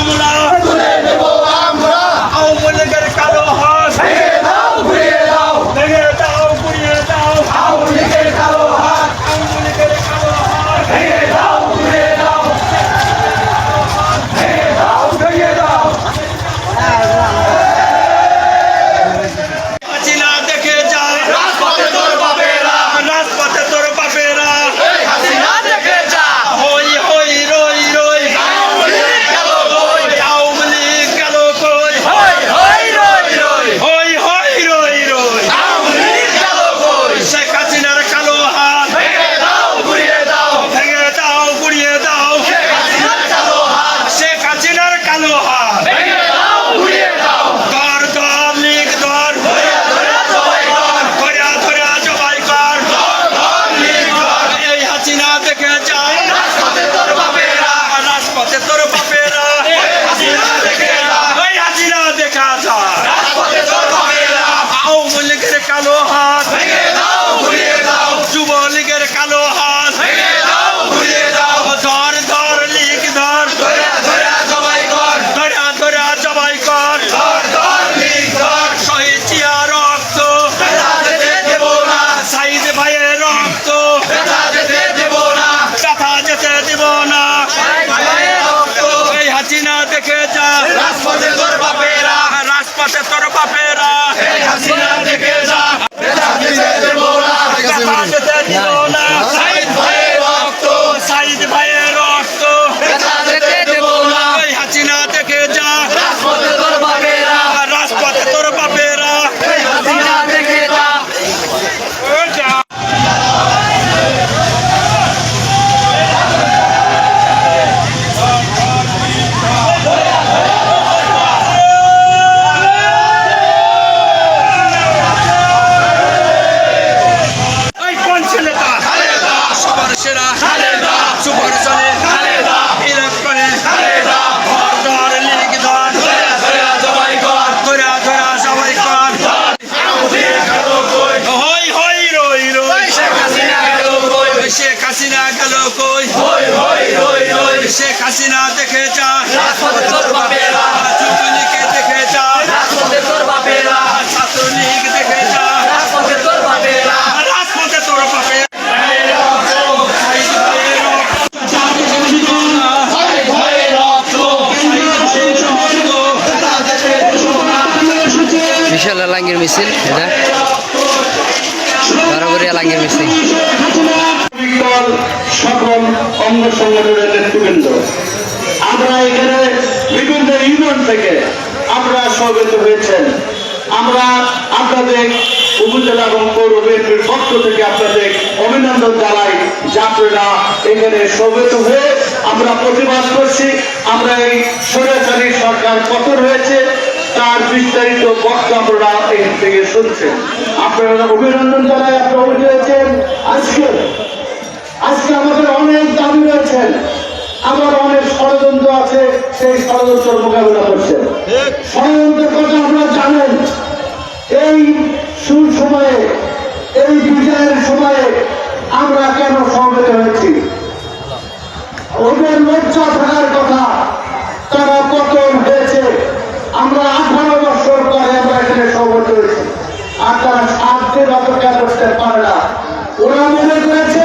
আমরা তুলে মিছিল এটা মিছিল। সকল অঙ্গ সংগঠনের নেতৃবৃন্দ, আমরা এখানে বিভিন্ন ইউনিয়ন থেকে আমরা সমবেত হয়েছেন আমরা আপনাদের উপজেলা এবং পৌর বিএনপির পক্ষ থেকে আপনাদের অভিনন্দন জানাই যে আপনারা এখানে সমবেত হয়ে আমরা প্রতিবাদ করছি। আমরা এই স্বৈরাচারী সরকার পতন হয়েছে। তার বিস্তারিত বক্তব্য আপনারা এখান থেকে শুনছেন। আপনারা অভিনন্দন জানাই আপনারা অভিযোগ হয়েছেন। আজকে আজকে আমাদের অনেক দাবি রয়েছে। আমার অনেক ষড়যন্ত্র আছে, সেই ষড়যন্ত্র মোকাবিলা করছে। ষড়যন্ত্রের কথা আপনারা জানেন। এই সুর সময়ে এই বিজয়ের সময়ে আমরা কেন সমবেত হয়েছি? ওদের লজ্জা থাকার কথা তারা হয়েছে আমরা আঠারো বছর পরে আমরা এখানে সমবেত হয়েছি। আর তারা সাত অপেক্ষা করতে পারে না। ওরা মনে করেছে,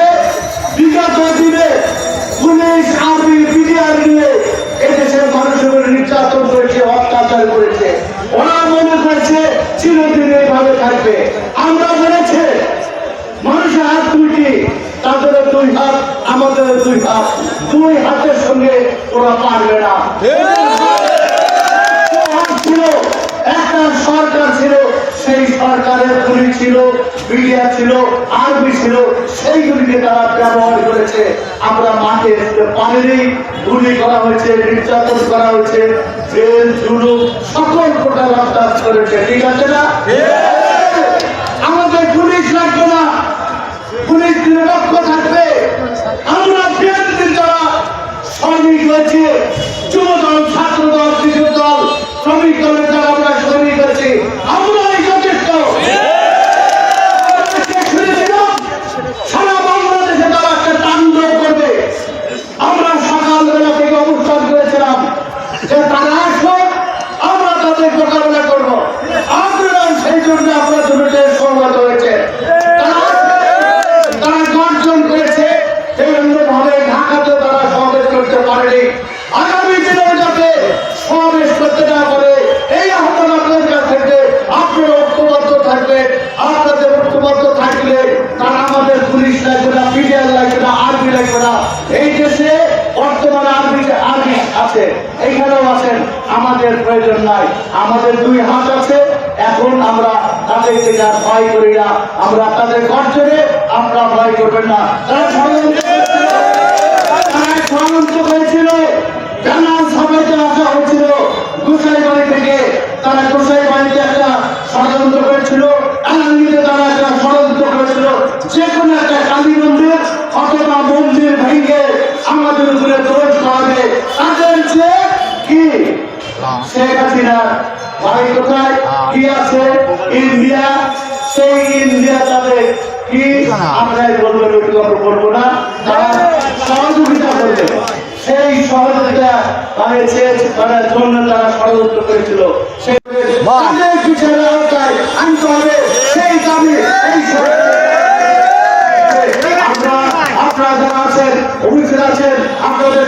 বিগত দিনে পুলিশ, আর্মি, বিডিআর নিয়ে এদেশের মানুষের নির্যাতন করেছে, অত্যাচার করেছে। ওরা মনে করেছে, চিরদিন এইভাবে থাকবে। আমরা বলেছে, মানুষের হাত দুইটি তাদের দুই হাত আমাদের দুই হাত। দুই হাতের সঙ্গে ওরা পারবে না। সরকার ছিল, সেই সরকারের গুলি ছিল, মিডিয়া ছিল, আর্মি ছিল, সেইগুলিকে তারা ব্যবহার করেছে। আমরা মাঠে পানিরই গুলি করা হয়েছে, নির্যাতন করা হয়েছে, জেল, জুলুম, সকল প্রকার অত্যাচার করেছে, ঠিক আছে না? আমাদের পুলিশ লাগবে না। পুলিশ নিরপেক্ষ থাকবে। আমরা বিএনপির যারা শ্রমিক হয়েছে আমাদের প্রয়োজন নাই। আমাদের দুই হাত আছে, এখন আমরা তাদেরকে আর ভয় করি না। আমরা তাদের গর্জনে আমরা ভয় করবেন না। তারা ষড়যন্ত্র গোসাই বাড়ি থেকে তারা গোসাই বাড়িতে একটা ষড়যন্ত্র করেছিল। বাড়ি কোথায়? কি আছে? ইন্ডিয়া? সেই ইন্ডিয়া তাদের কি? আমরা বলবেন ওইটুকু আমরা না। তারা সহযোগিতা করবে। সেই সহযোগিতা মানে চেয়ে করার জন্য তারা ষড়যন্ত্র করেছিল। সেই তাদের পিছনে আওতায় আনতে হবে। সেই দাবি এই আপনারা যারা আছেন অফিসের আছেন আপনাদের